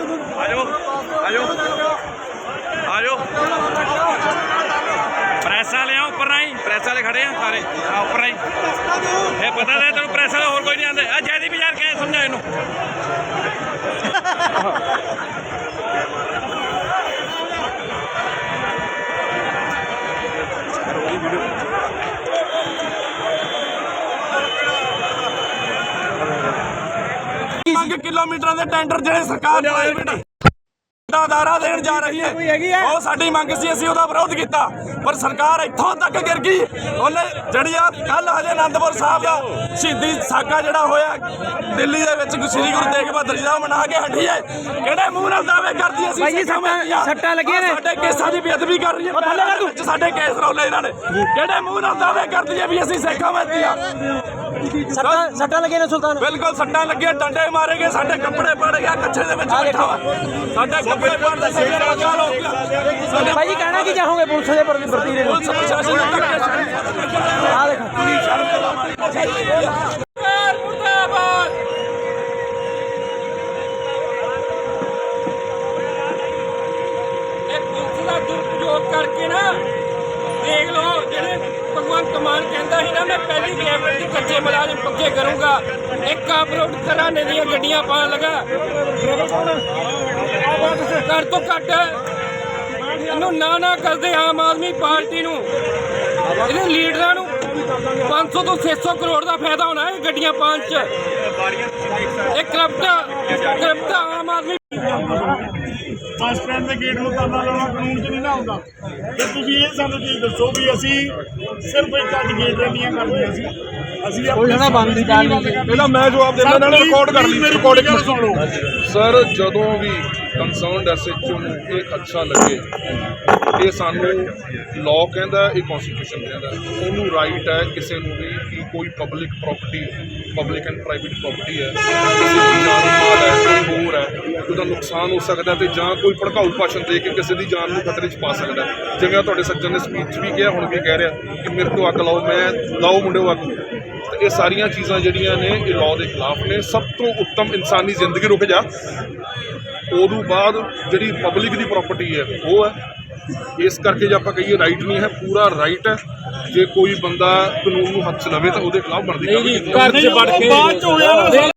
ਆਜੋ ਆਜੋ ਆਜੋ। ਪ੍ਰੈਸ ਵਾਲੇ ਆ, ਉੱਪਰ ਨਹੀਂ ਪ੍ਰੈਸ ਵਾਲੇ ਖੜੇ ਆ ਸਾਰੇ। ਆ, ਉੱਪਰ ਨਹੀਂ ਇਹ ਪਤਾ ਲੈ ਤੈਨੂੰ ਪ੍ਰੈਸ ਵਾਲੇ 5 ਕਿਲੋਮੀਟਰਾਂ ਦੇ ਟੈਂਡਰ ਜਿਹੜੇ ਸਰਕਾਰ ਪ੍ਰਾਈਵੇਟ ਦਾਰਾ ਦੇਣ ਜਾ ਰਹੀ ਹੈ। ਉਹ ਸਾਡੀ ਮੰਗ ਸੀ ਅਸੀਂ ਉਹਦਾ ਵਿਰੋਧ ਕੀਤਾ। ਪਰ ਸਰਕਾਰ ਇੱਥੋਂ ਤੱਕ ਗਿਰ ਗਈ। ਉਹਨੇ ਜਿਹੜੀ ਆ ਕੱਲ ਹਜੇ ਆਨੰਦਪੁਰ ਸਾਹਿਬ ਦਾ ਸ਼ਹੀਦੀ ਸਾਕਾ ਜਿਹੜਾ ਹੋਇਆ ਦਿੱਲੀ ਦੇ ਵਿੱਚ ਸ੍ਰੀ ਗੁਰੂ ਤੇਗ ਬਹਾਦਰ ਜੀ ਦਾ ਮਨਾ ਕੇ ਹਟੀ ਹੈ। ਕਿਹੜੇ ਮੂੰਹ ਨਾਲ ਦਾਅਵੇ ਕਰਦੀ ਅਸੀਂ ਭਾਈ ਸੱਟਾਂ-। ਸੱਟਾਂ ਲੱਗੀਆਂ ਨੇ। ਸਾਡੇ ਕੇਸਾਂ ਦੀ ਬੇਅਦਬੀ ਕਰ ਰਹੀ ਹੈ। ਵਿੱਚ ਸਾਡੇ ਕੇਸ ਰੌਲੇ ਇਹਨਾਂ ਨੇ। ਕਿਹੜੇ ਮੂੰਹ ਨਾਲ ਦਾਅਵੇ ਕਰਦੀ ਹੈ ਵੀ ਅਸੀਂ ਸਿੱਖਾਂ ਮੱਤੀਆਂ ਸੱਟਾਂ ਸੱਟਾਂ ਲੱਗੀਆਂ ਨੇ ਸੁਲਤਾਨ ਬਿਲਕੁਲ ਸੱਟਾਂ ਲੱਗੀਆਂ ਡੰਡੇ ਮਾਰੇ ਗਏ ਸਾਡੇ ਕੱਪੜੇ ਪੜ ਗਿਆ ਕੱਛੇ ਦੇ ਵਿੱਚ ਬੈਠਾ ਸਾਡੇ ਕੱਪੜੇ ਭਾਈ ਜੀ ਕਹਿਣਾ ਕੀ ਚਾਹੋਗੇ? ਪੁਲਿਸ ਦੇ ਪ੍ਰਤੀ ਵਰਤੀਰੇ ਨੂੰ ਆ ਦੇਖੋ। ਦਾ ਦੁਰਉਪਯੋਗ ਕਰਕੇ ਨਾ, ਦੇਖ ਲਓ ਜਿਹੜੇ ਭਗਵੰਤ ਮਾਨ ਕਹਿੰਦਾ ਸੀ ਨਾ, ਮੈਂ ਪਹਿਲੀ ਕੈਬਨਿਟ ਦੀ ਕੱਚੇ ਮੁਲਾਜ਼ਮ ਪੱਕੇ ਕਰੂੰਗਾ। ਇੱਕ ਆਪਰੋਡ ਘਰਾਣੇ ਦੀਆਂ ਗੱਡੀਆਂ ਪਾਣ ਲਗਾ। ਘੱਟ ਤੋਂ ਘੱਟ ਇਹਨੂੰ ਨਾ ਨਾ ਕਰਦੇ ਆਮ ਆਦਮੀ ਪਾਰਟੀ ਨੂੰ। ਇਹਦੇ ਲੀਡਰਾਂ ਨੂੰ 500 ਤੋਂ 600 ਕਰੋੜ ਦਾ ਫਾਇਦਾ ਹੋਣਾ ਇਹ ਗੱਡੀਆਂ ਪਾਣ ਚ। ਇਹ corrupt corrupt Aam Aadmi bus stand ਦੇ ਗੇਟ ਨੂੰ ਤਾਲਾ ਲਾਉਣਾ ਕਾਨੂੰਨ 'ਚ ਨਹੀਂ ਨਾ ਆਉਂਦਾ। ਤੇ ਤੁਸੀਂ ਇਹ ਸਾਨੂੰ ਚੀਜ਼ ਦੱਸੋ ਵੀ ਅਸੀਂ ਸਿਰਫ ਇੱਕ ਅੱਜ ਗੇਟ ਰੈਲੀਆਂ ਕਰਨੀਆਂ ਸੀ। ਅਸੀਂ ਕੋਈ ਨਾ ਬੰਦ ਦੀ ਗੱਲ ਨਹੀਂ ਪਹਿਲਾਂ ਮੈਂ ਜਵਾਬ ਦਿੰਦਾ ਇਹਨਾਂ ਨੇ ਰਿਕਾਰਡ ਕਰ ਲਈ ਮੇਰੀ ਰਿਕਾਰਡਿੰਗ ਸੁਣ। ਲਓ ਸਰ ਜਦੋਂ ਵੀ ਕੰਸਰਨਡ ਐਸਐਚਓ ਨੂੰ ਇਹ ਖਦਸ਼ਾ ਲੱਗੇ। ਇਹ ਸਾਨੂੰ ਲਾਅ ਕਹਿੰਦਾ, ਇਹ ਕਨਸਟੀਟਿਊਸ਼ਨ ਕਹਿੰਦਾ। ਉਹਨੂੰ ਰਾਈਟ ਹੈ ਕਿਸੇ ਨੂੰ ਵੀ ਕਿ ਕੋਈ public property public and private property ਹੈ। ਕੋਈ ਹੋਰ ਹੈ ਉਹਦਾ ਨੁਕਸਾਨ ਹੋ ਸਕਦਾ ਤੇ ਜਾਂ ਕੋਈ ਭੜਕਾਊ ਭਾਸ਼ਣ ਦੇ ਕੇ ਕਿਸੇ ਦੀ ਜਾਨ ਨੂੰ ਖਤਰੇ 'ਚ ਪਾ ਸਕਦਾ ਜਿਵੇਂ ਆਹ ਤੁਹਾਡੇ ਸੱਜਣ ਨੇ ਸਪੀਚ ਵੀ ਕਿਹਾ, ਹੁਣ ਵੀ ਕਹਿ ਰਿਹਾ ਕਿ ਮੇਰੇ ਤੋਂ ਅੱਗ ਲਾਓ, ਮੈਂ ਲਾਓ ਮੁੰਡਿਓ ਅੱਗ। ਤੇ ਇਹ ਸਾਰੀਆਂ ਚੀਜ਼ਾਂ ਜਿਹੜੀਆਂ ਨੇ, ਇਹ ਲਾਅ ਦੇ ਖਿਲਾਫ ਨੇ। ਸਭ ਤੋਂ ਉੱਤਮ ਇਨਸਾਨੀ ਜ਼ਿੰਦਗੀ ਰੁਕ ਜਾ। ਉਦੋਂ ਬਾਅਦ ਜਿਹੜੀ ਪਬਲਿਕ ਦੀ ਪ੍ਰਾਪਰਟੀ ਹੈ ਉਹ ਹੈ। ਇਸ ਕਰਕੇ ਜੇ ਆਪਾਂ ਕਹੀਏ ਰਾਈਟ ਨਹੀਂ ਹੈ ਪੂਰਾ ਰਾਈਟ ਹੈ। ਜੇ ਕੋਈ ਬੰਦਾ ਕਾਨੂੰਨ ਨੂੰ ਹੱਥ 'ਚ ਲਵੇ ਤਾਂ ਉਹਦੇ ਖਿਲਾਫ ਬਣਦੀ ਨਹੀਂ ਜੀ ਘਰ 'ਚ ਕੇ ਬਾਅਦ 'ਚ ਹੋਇਆ ਨਾ।